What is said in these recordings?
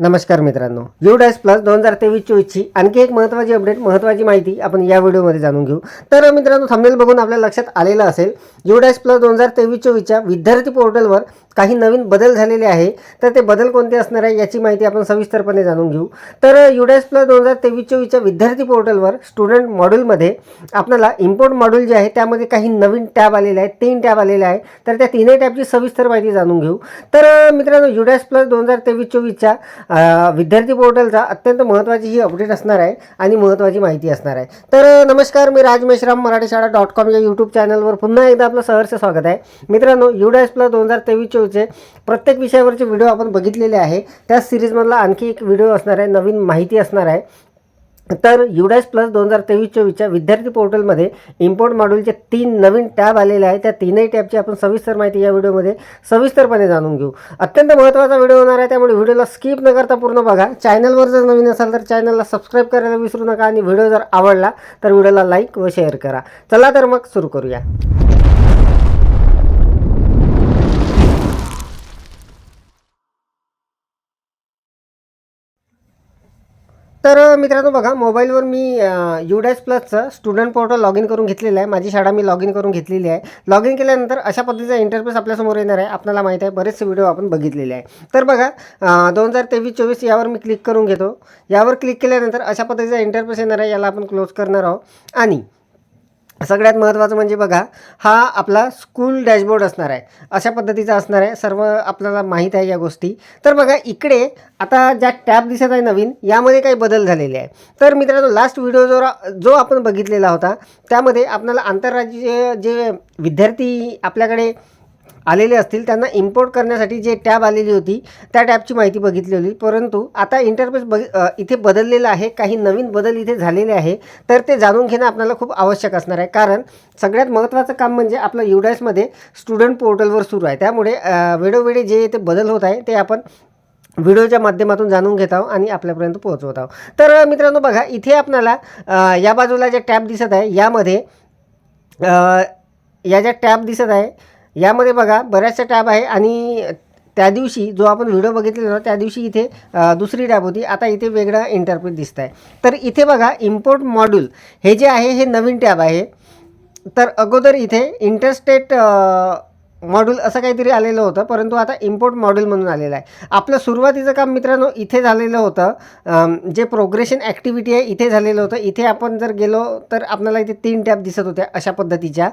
नमस्कार मित्रांनो. You plus दोन हजार तेवीस चोवीसची आणखी एक महत्त्वाची अपडेट महत्त्वाची माहिती आपण या व्हिडिओमध्ये जाणून घेऊ. तर मित्रांनो थंबनेल बघून आपल्या लक्षात आलेलं असेल यू प्लस दोन हजार तेवीस चोवीसच्या विद्यार्थी पोर्टलवर काही नवीन बदल झालेले आहे. तर ते बदल कोणते असणार आहे याची माहिती आपण सविस्तरपणे जाणून घेऊ. तर यू प्लस दोन हजार तेवीस चोवीसच्या विद्यार्थी पोर्टलवर स्टुडंट मॉड्यूलमध्ये आपल्याला इम्पोर्ट मॉड्यूल जे आहे त्यामध्ये काही नवीन टॅब आलेले आहेत तीन टॅब आलेले आहे तर त्या तीनही टॅबची सविस्तर माहिती जाणून घेऊ. तर मित्रांनो यू प्लस दोन हजार तेवीस चोवीसच्या विद्यार्थी पोर्टलचा अत्यंत महत्त्वाची ही अपडेट असणार आहे आणि महत्त्वाची माहिती असणार आहे. तर नमस्कार मी राज मेश्राम मराठी शाळा डॉट कॉम या यूट्यूब चॅनलवर पुन्हा एकदा आपलं सहर्ष स्वागत आहे. मित्रांनो यू प्लस दोन हजार तेवीस चोवीसचे प्रत्येक विषयावरचे व्हिडिओ आपण बघितलेले आहे. त्याच सिरीजमधला आणखी एक व्हिडिओ असणार आहे नवीन माहिती असणार आहे. तर युडॅस प्लस दोन हजार तेवीस चोवीसच्या विद्यार्थी पोर्टलमध्ये इम्पोर्ट मॉड्यूलचे तीन नवीन टॅब आलेले आहेत. त्या तीनही टॅबची आपण सविस्तर माहिती या व्हिडिओमध्ये सविस्तरपणे जाणून घेऊ. अत्यंत महत्त्वाचा व्हिडिओ होणार आहे त्यामुळे व्हिडिओला स्किप न करता पूर्ण बघा. चॅनलवर जर नवीन असाल तर चॅनलला सबस्क्राईब करायला विसरू नका आणि व्हिडिओ जर आवडला तर व्हिडिओला लाईक व शेअर करा. चला तर मग सुरू करूया. तर मित्रांनो बघा मोबाईलवर मी यू प्लसचं स्टुडंट पोर्टल लॉग इन करून घेतलेलं आहे. माझी शाळा मी लॉग इन करून घेतलेली आहे. लॉग इन केल्यानंतर अशा पद्धतीचा इंटरफेस आपल्यासमोर येणार आहे. आपल्याला माहीत आहे बरेचसे व्हिडिओ आपण बघितलेले आहे. तर बघा दोन हजार तेवीस चोवीस यावर मी क्लिक करून घेतो. यावर क्लिक केल्यानंतर अशा पद्धतीचा इंटरफेस येणार आहे याला आपण क्लोज करणार आहोत. आणि सगळ्यात महत्त्वाचं म्हणजे बघा हा आपला स्कूल डॅशबोर्ड असणार आहे. अशा पद्धतीचा असणार आहे. सर्व आपल्याला माहीत आहे या गोष्टी. तर बघा इकडे आता ज्या टॅब दिसत आहे नवीन यामध्ये काही बदल झालेले आहे तर मित्रांनो लास्ट व्हिडिओ जो जो आपण बघितलेला होता त्यामध्ये आपल्याला आंतरराज्य जे विद्यार्थी आपल्याकडे आलेले असतील त्यांना इम्पोर्ट करण्यासाठी जे टॅब आलेली होती त्या टॅबची माहिती बघितली होती. परंतु आता इंटरफेस बघ इथे बदललेलं आहे काही नवीन बदल इथे झालेले आहे तर ते जाणून घेणं आपल्याला खूप आवश्यक असणार आहे. कारण सगळ्यात महत्त्वाचं काम म्हणजे आपलं युडॅसमध्ये स्टुडंट पोर्टलवर सुरू आहे. त्यामुळे वेळोवेळी जे इथे बदल होत आहे ते आपण व्हिडिओच्या माध्यमातून जाणून घेत आहोत आणि आपल्यापर्यंत पोहोचवत आहोत. तर मित्रांनो बघा इथे आपल्याला या बाजूला जे टॅब दिसत आहे यामध्ये या ज्या टॅब दिसत आहे यामध्ये बघा बऱ्याचशा टॅब आहे आणि त्या दिवशी जो आपण व्हिडिओ बघितलेला होता त्या दिवशी इथे दुसरी टॅब होती. आता इथे वेगळा इंटरप्रेट दिसत आहे तर इथे बघा इम्पोर्ट मॉड्यूल हे जे आहे हे नवीन टॅब आहे. तर अगोदर इथे इंटरस्टेट मॉड्यूल असं काहीतरी आलेलं होतं परंतु आता इम्पोर्ट मॉड्यूल म्हणून आलेलं आहे. आपलं सुरुवातीचं काम मित्रांनो इथे झालेलं होतं. जे प्रोग्रेशन ॲक्टिव्हिटी आहे इथे झालेलं होतं. इथे आपण जर गेलो तर आपल्याला इथे तीन टॅब दिसत होत्या अशा पद्धतीच्या.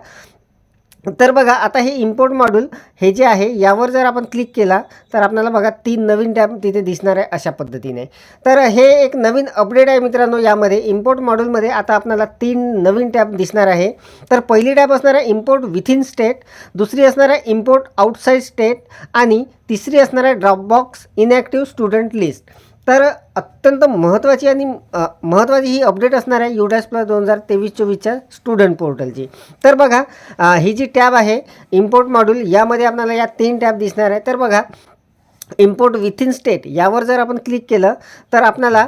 तर बघा आता हे इम्पोर्ट मॉड्यूल हे जे आहे यावर जर आपण क्लिक केला तर आपल्याला बघा तीन नवीन टॅब तिथे दिसणार आहे अशा पद्धतीने. तर हे एक नवीन अपडेट आहे मित्रांनो यामध्ये इम्पोर्ट मॉड्यूलमध्ये आता आपल्याला तीन नवीन टॅब दिसणार आहे. तर पहिली टॅब असणार आहे इम्पोर्ट विथिन स्टेट दुसरी असणार आहे इम्पोर्ट आउटसाईड स्टेट आणि तिसरी असणार आहे ड्रॉपबॉक्स इनॅक्टिव्ह स्टुडंट लिस्ट तर अत्यंत महत्त्वाची आणि महत्त्वाची ही अपडेट असणार आहे युडॅस प्लस दोन हजार तेवीस चोवीसच्या स्टुडंट पोर्टलची. तर बघा ही जी टॅब आहे इम्पोर्ट मॉड्यूल यामध्ये आपल्याला या तीन टॅब दिसणार आहे. तर बघा इम्पोर्ट विथिन स्टेट यावर जर आपण क्लिक केलं तर आपल्याला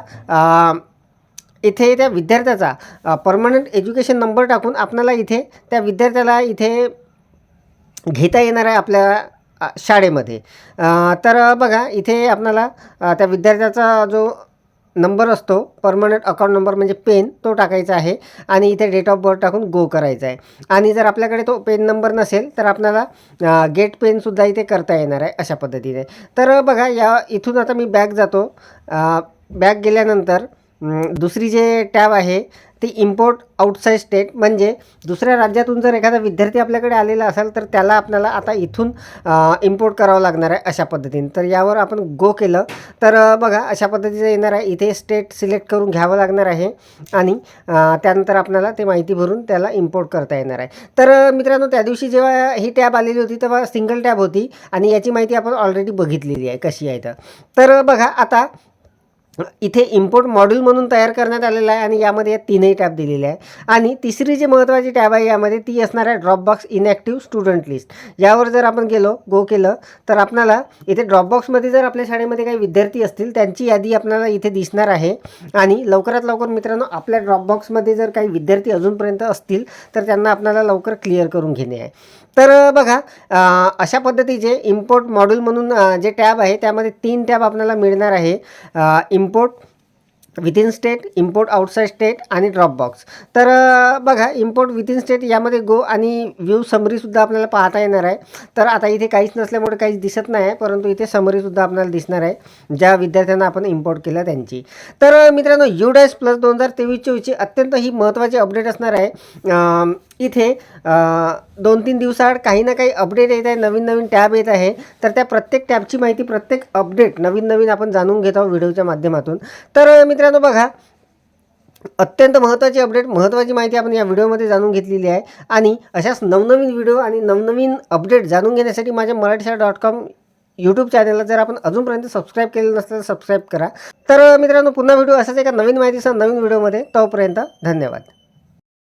इथे त्या विद्यार्थ्याचा परमनंट एज्युकेशन नंबर टाकून आपल्याला इथे त्या विद्यार्थ्याला इथे घेता येणार आहे आपल्या शाळेमध्ये. तर बघा इथे आपल्याला त्या विद्यार्थ्याचा जो नंबर असतो परमनंट अकाउंट नंबर म्हणजे पेन तो टाकायचा आहे आणि इथे डेट ऑफ बर्थ टाकून गो करायचा आहे. आणि जर आपल्याकडे तो पेन नंबर नसेल तर आपल्याला गेट पेनसुद्धा इथे करता येणार आहे अशा पद्धतीने. तर बघा या इथून आता मी बॅग जातो. बॅग गेल्यानंतर दुसरी जे टॅब आहे ती इम्पोर्ट आउटसाईड स्टेट म्हणजे दुसऱ्या राज्यातून जर एखादा विद्यार्थी आपल्याकडे आलेला असेल तर त्याला आपल्याला आता इथून इम्पोर्ट करावं लागणार आहे अशा पद्धतीने. तर यावर आपण गो केलं तर बघा अशा पद्धतीचं येणार आहे. इथे स्टेट सिलेक्ट करून घ्यावं लागणार आहे आणि त्यानंतर आपल्याला ते माहिती भरून त्याला इम्पोर्ट करता येणार आहे. तर मित्रांनो त्या दिवशी जेव्हा ही टॅब आलेली होती तेव्हा सिंगल टॅब होती आणि याची माहिती आपण ऑलरेडी बघितलेली आहे कशी आहे तर. बघा आता इथे इम्पोर्ट मॉड्यूल म्हणून तयार करण्यात आलेला आहे आणि यामध्ये या तीनही टॅब दिलेले आहे. आणि तिसरी जी महत्त्वाची टॅब आहे यामध्ये ती असणार आहे ड्रॉपबॉक्स इनॅक्टिव्ह स्टुडंट लिस्ट यावर जर आपण गेलो गो केलं तर आपल्याला इथे ड्रॉपबॉक्समध्ये जर आपल्या शाळेमध्ये काही विद्यार्थी असतील त्यांची यादी आपल्याला इथे दिसणार आहे. आणि लवकरात लवकर मित्रांनो आपल्या ड्रॉपबॉक्समध्ये जर काही विद्यार्थी अजूनपर्यंत असतील तर त्यांना आपल्याला लवकर क्लिअर करून घेणे आहे. तर बघा अशा पद्धतीचे इम्पोर्ट मॉड्यूल म्हणून जे टॅब आहे त्यामध्ये तीन टॅब आपल्याला मिळणार आहे. इम import within state import outside state आणि ड्रॉपबॉक्स तर बघा इम्पोर्ट विथिन स्टेट यामध्ये गो आणि व्यू समरीसुद्धा आपल्याला पाहता येणार आहे. तर आता इथे काहीच नसल्यामुळे काहीच दिसत नाही आहे परंतु इथे समरीसुद्धा आपल्याला दिसणार आहे ज्या विद्यार्थ्यांना आपण इम्पोर्ट केलं त्यांची. तर मित्रांनो यू डॅश प्लस दोन हजार तेवीस चोवीसची अत्यंत ही महत्त्वाची अपडेट असणार आहे. इथे दोन तीन दिवसाआड काही ना काही अपडेट येत आहे नवीन नवीन टॅब येत आहे. तर त्या प्रत्येक टॅबची माहिती प्रत्येक अपडेट नवीन नवीन आपण जाणून घेत आहोत व्हिडिओच्या माध्यमातून. तर मित्रांनो बघा अत्यंत महत्त्वाची अपडेट महत्त्वाची माहिती आपण या व्हिडिओमध्ये जाणून घेतलेली आहे. आणि अशाच नवनवीन व्हिडिओ आणि नवनवीन अपडेट जाणून घेण्यासाठी माझ्या मराठीशा डॉट कॉम यूट्यूब चॅनलला जर आपण अजूनपर्यंत सबस्क्राईब केलेलं नसेल तर सबस्क्राईब करा. तर मित्रांनो पुन्हा व्हिडिओ असाच एका नवीन माहितीसह नवीन व्हिडिओमध्ये तोपर्यंत धन्यवाद.